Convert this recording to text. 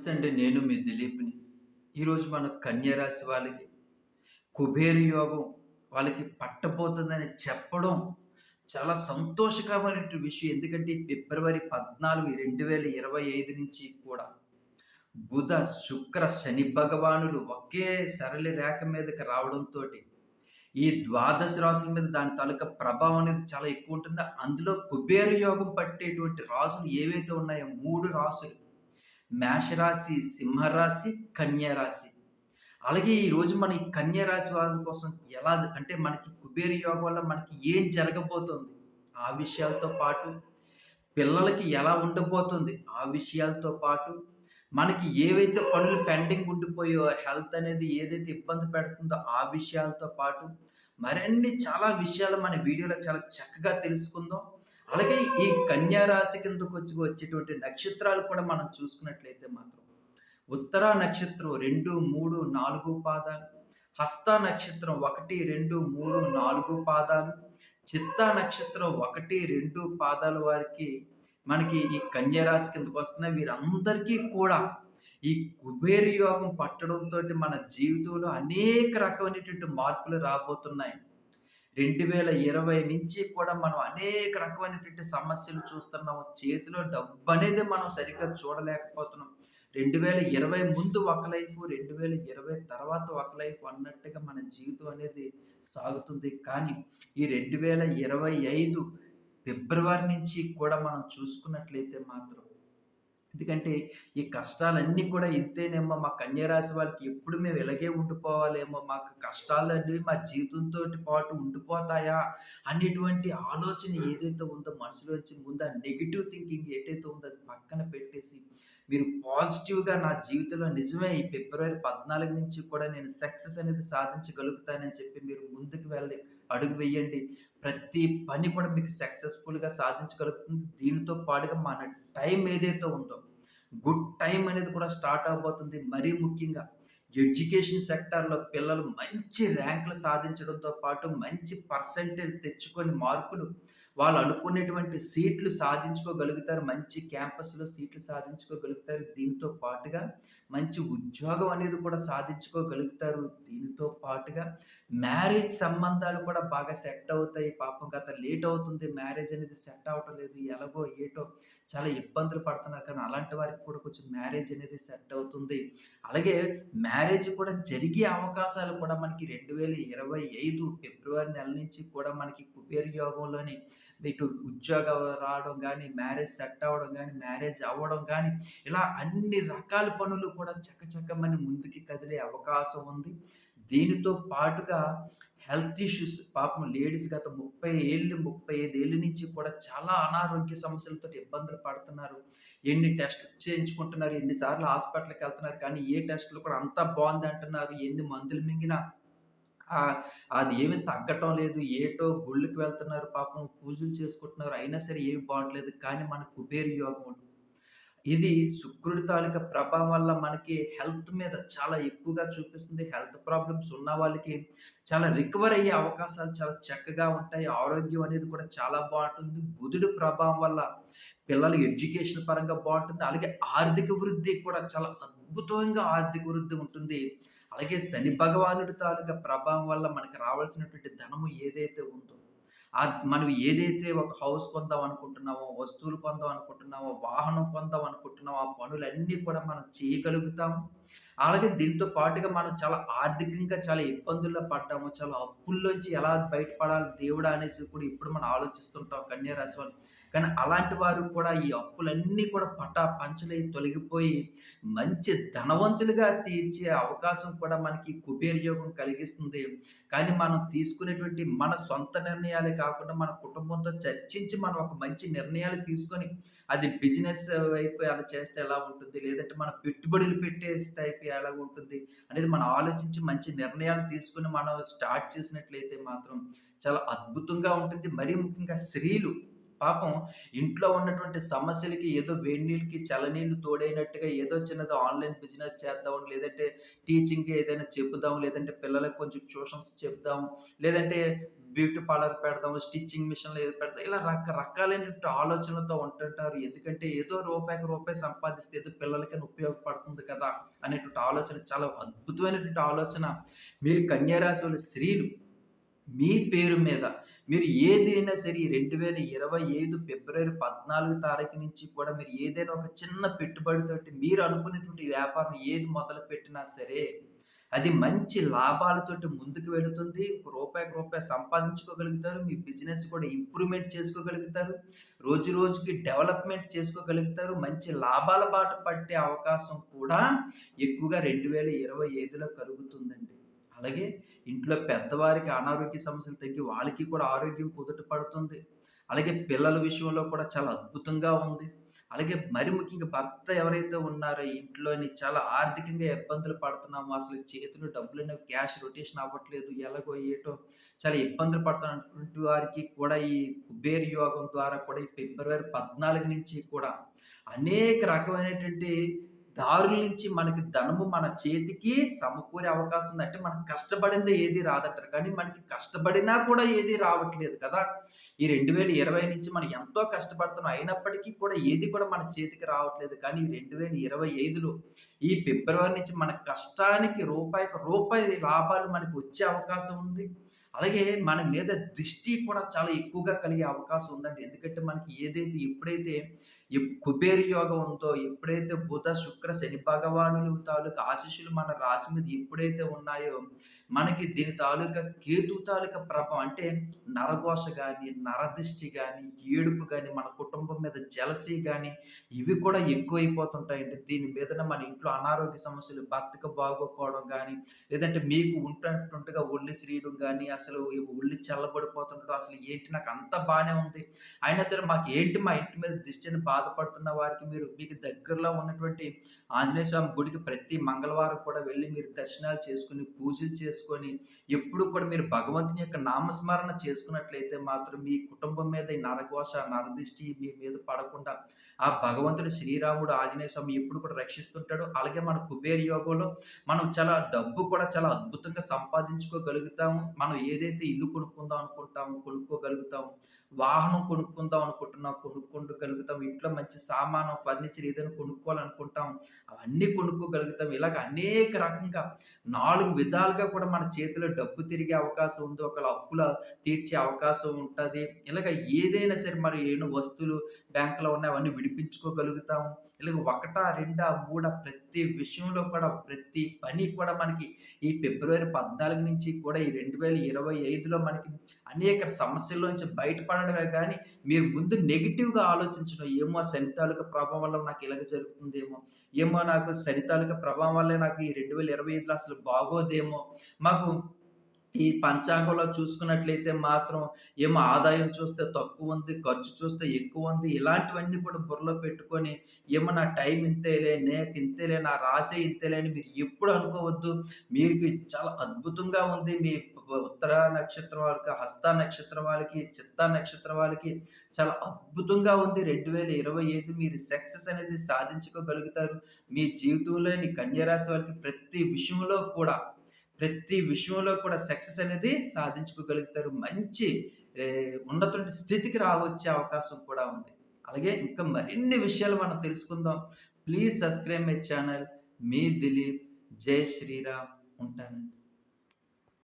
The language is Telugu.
నమస్తే నేను మీ దిలీప్‌ని. ఈరోజు మన కన్యరాశి వాళ్ళకి కుబేరు యోగం వాళ్ళకి పట్టబోతుందని చెప్పడం చాలా సంతోషకరమైన విషయం. ఎందుకంటే ఫిబ్రవరి 14, 2025 నుంచి కూడా బుధ, శుక్ర, శని భగవానులు ఒకే సరళి రేఖ మీదకి రావడంతో ఈ ద్వాదశ రాసుల మీద దాని తాలూకా ప్రభావం అనేది చాలా ఎక్కువ ఉంటుంది. అందులో కుబేర యోగం పట్టేటువంటి రాసులు ఏవైతే ఉన్నాయో మూడు రాసులు మేషరాశి, సింహరాశి, కన్యారాశి అలాగే ఈరోజు మన ఈ వాళ్ళ కోసం ఎలా అంటే మనకి కుబేర యోగం వల్ల మనకి ఏం జరగబోతోంది? ఆ విషయాలతో పాటు పిల్లలకి ఎలా ఉండబోతుంది? ఆ విషయాలతో పాటు మనకి ఏవైతే పనులు పెండింగ్ ఉండిపోయో హెల్త్ అనేది ఏదైతే ఇబ్బంది పెడుతుందో ఆ విషయాలతో పాటు మరిన్ని చాలా విషయాలు మన వీడియోలో చాలా చక్కగా తెలుసుకుందాం. అలాగే ఈ కన్యా రాశి కిందకొచ్చి వచ్చేటువంటి నక్షత్రాలు కూడా మనం చూసుకున్నట్లయితే మాత్రం ఉత్తర నక్షత్రం 2, 3, 4 పాదాలు, హస్త నక్షత్రం 1, 2, 3, 4 పాదాలు, చిత్త నక్షత్రం 1, 2 పాదాల వారికి మనకి ఈ కన్యా రాశి కిందకొస్తున్నాయి. వీరందరికీ కూడా ఈ కుబేర యోగం పట్టడంతో మన జీవితంలో అనేక రకమైనటువంటి మార్పులు రాబోతున్నాయి. 2020 నుంచి కూడా మనం అనేక రకమైనటువంటి సమస్యలు చూస్తున్నాము. చేతిలో డబ్బు అనేది మనం సరిగ్గా చూడలేకపోతున్నాం. 2020 ముందు ఒక లైఫ్ రెండు వేల ఇరవై తర్వాత ఒక లైఫ్ అన్నట్టుగా మన జీవితం అనేది సాగుతుంది. కానీ ఈ 2025 ఫిబ్రవరి నుంచి కూడా మనం చూసుకున్నట్లయితే మాత్రం ఎందుకంటే ఈ కష్టాలన్నీ కూడా ఇంతేనేమో మా కన్యరాశి వాళ్ళకి ఎప్పుడు మేము ఇలాగే ఉండిపోవాలేమో. మాకు కష్టాలన్నీ మా జీవితంతో పాటు ఉండిపోతాయా అనేటువంటి ఆలోచన ఏదైతే ఉందో మనసులోంచి ముందు ఆ నెగిటివ్ థింకింగ్ ఏదైతే ఉందో అది పక్కన పెట్టేసి మీరు పాజిటివ్‌గా నా జీవితంలో నిజమే ఈ ఫిబ్రవరి 14 నుంచి కూడా నేను సక్సెస్ అనేది సాధించగలుగుతానని చెప్పి మీరు ముందుకు వెళ్ళి అడుగు వేయండి. ప్రతి పని కూడా మీకు సక్సెస్‌ఫుల్‌గా సాధించగలుగుతుంది. దీనితో పాటుగా మన టైం ఏదైతే ఉందో, గుడ్ టైం అనేది కూడా స్టార్ట్ అవబోతుంది మరీ ముఖ్యంగా ఎడ్యుకేషన్ సెక్టార్‌లో పిల్లలు మంచి ర్యాంకులు సాధించడంతో పాటు మంచి పర్సెంటేజ్ తెచ్చుకొని మార్కులు వాళ్ళు అనుకునేటువంటి సీట్లు సాధించుకోగలుగుతారు. మంచి క్యాంపస్‌లో సీట్లు సాధించుకోగలుగుతారు. దీంతో పాటుగా మంచి ఉద్యోగం అనేది కూడా సాధించుకోగలుగుతారు. దీనితో పాటుగా మ్యారేజ్ సంబంధాలు కూడా బాగా సెట్ అవుతాయి. పాపం గత లేట్ అవుతుంది. మ్యారేజ్ అనేది సెట్ అవ్వటం లేదు. ఎలాగో ఏటో చాలా ఇబ్బందులు పడుతున్నారు. కానీ అలాంటి వారికి కూడా కొంచెం మ్యారేజ్ అనేది సెట్ అవుతుంది. అలాగే మ్యారేజ్ కూడా జరిగే అవకాశాలు కూడా మనకి 2025 ఫిబ్రవరి నెల నుంచి కూడా మనకి కుబేర యోగంలోని ఇటు ఉద్యోగం రావడం గానీ, మ్యారేజ్ సెట్ అవ్వడం గానీ, మ్యారేజ్ అవ్వడం గానీ, ఇలా అన్ని రకాల పనులు కూడా చకచకమని ముందుకి కదిలే అవకాశం ఉంది. దీనితో పాటుగా హెల్త్ ఇష్యూస్ పాపం లేడీస్ గత 30 ఏళ్ళు, ముప్పై ఐదు ఏళ్ళ నుంచి కూడా చాలా అనారోగ్య సమస్యలతో ఇబ్బందులు పడుతున్నారు. ఎన్ని టెస్ట్‌లు చేయించుకుంటున్నారు, ఎన్నిసార్లు హాస్పిటల్కి వెళ్తున్నారు కానీ ఏ టెస్టులు కూడా అంతా బాగుంది అంటున్నారు ఎన్ని మందులు మింగినా అది ఏమి తగ్గటం లేదు. ఏటో గుళ్ళకి వెళ్తున్నారు పాపం పూజలు చేసుకుంటున్నారు. అయినా సరే ఏమి బాగుండలేదు కానీ మన కుబేర యోగం ఇది శుక్రుడి తాలూకా ప్రభావం వల్ల మనకి హెల్త్ మీద చాలా ఎక్కువగా చూపిస్తుంది. హెల్త్ ప్రాబ్లమ్స్ ఉన్న వాళ్ళకి చాలా రికవర్ అయ్యే అవకాశాలు చాలా చక్కగా ఉంటాయి. ఆరోగ్యం అనేది కూడా చాలా బాగుంటుంది బుధుడి ప్రభావం వల్ల పిల్లలు ఎడ్యుకేషన్ పరంగా బాగుంటుంది అలాగే ఆర్థిక వృద్ధి కూడా చాలా అద్భుతంగా ఆర్థిక వృద్ధి ఉంటుంది. అలాగే శని భగవానుడి తాలూకా ప్రభావం వల్ల మనకి రావాల్సినటువంటి ధనము ఏదైతే ఉందో మనం ఏదైతే ఒక హౌస్ కొందాం అనుకుంటున్నామో, వస్తువులు కొందాం అనుకుంటున్నామో, వాహనం కొందాం అనుకుంటున్నామో, ఆ పనులన్నీ కూడా మనం చేయగలుగుతాము. అలాగే దీంతో పాటుగా మనం చాలా ఆర్థికంగా చాలా ఇబ్బందుల్లో పడ్డాము. చాలా అప్పుల్లోంచి ఎలా బయటపడాలి దేవుడా అనేసి కూడా ఇప్పుడు మనం ఆలోచిస్తుంటాం కన్యా రాశి వాళ్ళు. కానీ అలాంటి వారు కూడా ఈ అప్పులన్నీ కూడా పటాపంచలై తొలగిపోయి మంచి ధనవంతులుగా తీర్చే అవకాశం కూడా మనకి కుబేరయోగం కలిగిస్తుంది. కానీ మనం తీసుకునేటువంటి మన సొంత నిర్ణయాలే కాకుండా మన కుటుంబంతో చర్చించి మనం ఒక మంచి నిర్ణయాలు తీసుకొని అది బిజినెస్ వైపు అలా చేస్తే ఎలా ఉంటుంది? లేదంటే మనం పెట్టుబడులు పెట్టే టైప్ ఎలాగుంటుంది? అనేది మనం ఆలోచించి మంచి నిర్ణయాలు తీసుకొని మనం స్టార్ట్ చేసినట్లయితే మాత్రం చాలా అద్భుతంగా ఉంటుంది. మరీ ముఖ్యంగా స్త్రీలు పాపం ఇంట్లో ఉన్నటువంటి సమస్యలకి ఏదో వేడి నీళ్ళకి చలనీళ్ళు తోడైనట్టుగా ఏదో చిన్నది ఆన్‌లైన్ బిజినెస్ చేద్దాం, లేదంటే టీచింగ్‌కి ఏదైనా చెప్పుదాం, లేదంటే పిల్లలకు కొంచెం ట్యూషన్స్ చెప్దాం, లేదంటే బ్యూటీ పార్లర్ పెడదాం, స్టిచ్చింగ్ మిషన్‌లు ఏదో పెడదాం. ఇలా రకరకాలైన ఆలోచనలతో ఉంటుంటారు. ఎందుకంటే ఏదో రూపాయికి రూపాయి సంపాదిస్తే ఏదో పిల్లలకైనా ఉపయోగపడుతుంది కదా! అనేటువంటి ఆలోచన చాలా అద్భుతమైనటువంటి ఆలోచన. మీరు కన్యారాశి వాళ్ళు స్త్రీలు మీ పేరు మీద మీరు ఏదైనా సరే రెండు వేల ఇరవై ఐదు ఫిబ్రవరి 14 తారీఖు నుంచి కూడా మీరు ఏదైనా ఒక చిన్న పెట్టుబడితోటి మీరు అనుకునేటువంటి వ్యాపారం ఏది మొదలుపెట్టినా సరే, అది మంచి లాభాలతోటి ముందుకు వెళుతుంది. రూపాయికి రూపాయి సంపాదించుకోగలుగుతారు. మీ బిజినెస్ కూడా ఇంప్రూవ్‌మెంట్ చేసుకోగలుగుతారు. రోజు రోజుకి డెవలప్‌మెంట్ చేసుకోగలుగుతారు. మంచి లాభాల బాట పట్టే అవకాశం కూడా ఎక్కువగా 2025లో కలుగుతుందండి. అలాగే ఇంట్లో పెద్దవారికి అనారోగ్య సమస్యలు తగ్గి వాళ్ళకి కూడా ఆరోగ్యం కుదుట పడుతుంది. అలాగే పిల్లల విషయంలో కూడా చాలా అద్భుతంగా ఉంది. అలాగే మరి ముఖ్యంగా భర్త ఎవరైతే ఉన్నారో ఇంట్లోని చాలా ఆర్థికంగా ఇబ్బందులు పడుతున్నామో, అసలు చేతిలో డబ్బులనేవి క్యాష్ రొటేషన్ అవ్వట్లేదు. ఎలాగో ఏటో చాలా ఇబ్బందులు పడుతున్నటువంటి వారికి కూడా ఈ కుబేర్ యోగం ద్వారా కూడా ఈ ఫిబ్రవరి 14 నుంచి కూడా అనేక రకమైనటువంటి దారుల నుంచి మనకి ధనము మన చేతికి సమకూరే అవకాశం ఉంది. అంటే మనం కష్టపడిందే ఏది రాదంటారు. కానీ మనకి కష్టపడినా కూడా ఏది రావట్లేదు కదా! ఈ 2020 నుంచి మనం ఎంతో కష్టపడుతున్నాం. అయినప్పటికీ కూడా ఏది కూడా మన చేతికి రావట్లేదు. కానీ ఈ 2025లో ఈ ఫిబ్రవరి నుంచి మన కష్టానికి రూపాయికి రూపాయి లాభాలు మనకి వచ్చే అవకాశం ఉంది. అలాగే మన మీద దృష్టి కూడా చాలా ఎక్కువగా కలిగే అవకాశం ఉందండి. ఎందుకంటే మనకి ఏదైతే ఎప్పుడైతే కుబేర యోగంతో ఎప్పుడైతే బుధ, శుక్ర, శని భగవానులు తాలూకా ఆశీస్సులు మన రాశి మీద ఎప్పుడైతే ఉన్నాయో, మనకి దీని తాలూకా కేతు తాలూకా ప్రభావం అంటే నరఘోష కానీ నరదిష్టి కానీ ఏడుపు కానీ మన కుటుంబం మీద జలసీ కానీ ఇవి కూడా ఎక్కువైపోతుంటాయండి. దీని మీదన మన ఇంట్లో అనారోగ్య సమస్యలు, భర్తకు బాగోకపోవడం కానీ లేదంటే మీకు ఉంటున్నట్టుగా ఒళ్ళు శ్రీయడం కానీ అసలు ఒళ్ళు చల్లబడిపోతుండడం, అసలు ఏంటి నాకు అంత బాగానే ఉంది. అయినా సరే మాకు ఏంటి మా ఇంటి మీద దిష్టిని అని బాధపడుతున్న వారికి మీరు మీకు దగ్గరలో ఉన్నటువంటి ఆంజనేయ స్వామి గుడికి ప్రతి మంగళవారం కూడా వెళ్ళి మీరు దర్శనాలు చేసుకొని, పూజలు చేసుకొని, ఎప్పుడు కూడా మీరు భగవంతుని యొక్క నామస్మరణ చేసుకున్నట్లయితే మాత్రం మీ కుటుంబం మీద ఈ నరఘోష, నరదిష్టి మీ మీద పడకుండా ఆ భగవంతుడు శ్రీరాముడు, ఆంజనేయ స్వామి ఎప్పుడు కూడా రక్షిస్తుంటాడు. అలాగే మన కుబేర యోగంలో మనం చాలా డబ్బు కూడా చాలా అద్భుతంగా సంపాదించుకోగలుగుతాము. మనం ఏదైతే ఇల్లు కొనుక్కుందాం అనుకుంటాము కొనుక్కోగలుగుతాము. వాహనం కొనుక్కుందాం అనుకుంటున్నాం కొనుక్కోగలుగుతాం. ఇంట్లో మంచి సామాను, ఫర్నిచర్ ఏదైనా కొనుక్కోవాలనుకుంటాం. అవన్నీ కొనుక్కోగలుగుతాం. ఇలాగ అనేక రకంగా నాలుగు విధాలుగా కూడా మన చేతిలో డబ్బు తిరిగే అవకాశం ఉంది. ఒకళ్ళ అప్పుల తీర్చే అవకాశం ఉంటుంది ఇలాగ ఏదైనా సరే మరి ఏను వస్తువులు బ్యాంకులో ఉన్నాయి అవన్నీ విడిపించుకోగలుగుతాము. ఇలాగ ఒకటా, రెండా, మూడా ప్రతి విషయంలో కూడా ప్రతి పని కూడా మనకి ఈ ఫిబ్రవరి 14 నుంచి కూడా ఈ 2025లో మనకి అనేక సమస్యల్లోంచి బయటపడడమే కానీ మీరు ముందు నెగిటివ్గా ఆలోచించడం. ఏమో శని ప్రభావం వల్ల నాకు ఇలాగ జరుగుతుందేమో, ఏమో నాకు శని ప్రభావం వల్లే నాకు ఈ 2025లో అసలు బాగోదేమో, మాకు ఈ పంచాంగంలో చూసుకున్నట్లయితే మాత్రం ఏమో ఆదాయం చూస్తే తక్కువ ఉంది ఖర్చు చూస్తే ఎక్కువ ఉంది ఇలాంటివన్నీ కూడా బుర్రలో పెట్టుకొని, ఏమో నా టైం ఇంతేలే, నాకు ఇంతేలే, నా రాసే ఇంతేలే అని మీరు ఎప్పుడు అనుకోవద్దు. మీకు చాలా అద్భుతంగా ఉంది. మీ ఉత్తర నక్షత్రం వాళ్ళకి, హస్త నక్షత్రం వాళ్ళకి, చిత్త నక్షత్రం వాళ్ళకి చాలా అద్భుతంగా ఉంది. 2025 మీరు సక్సెస్ అనేది సాధించుకోగలుగుతారు. మీ జీవితంలోని కన్యరాశి వాళ్ళకి ప్రతి విషయంలో కూడా ప్రతి విషయంలో కూడా సక్సెస్ అనేది సాధించుకోగలుగుతారు. మంచి ఉన్నటువంటి స్థితికి రావచ్చే అవకాశం కూడా ఉంది. అలాగే ఇంకా మరిన్ని విషయాలు మనం తెలుసుకుందాం. Please subscribe my channel. మీ దిలీప్. జై శ్రీరామ్. ఉంటానండి.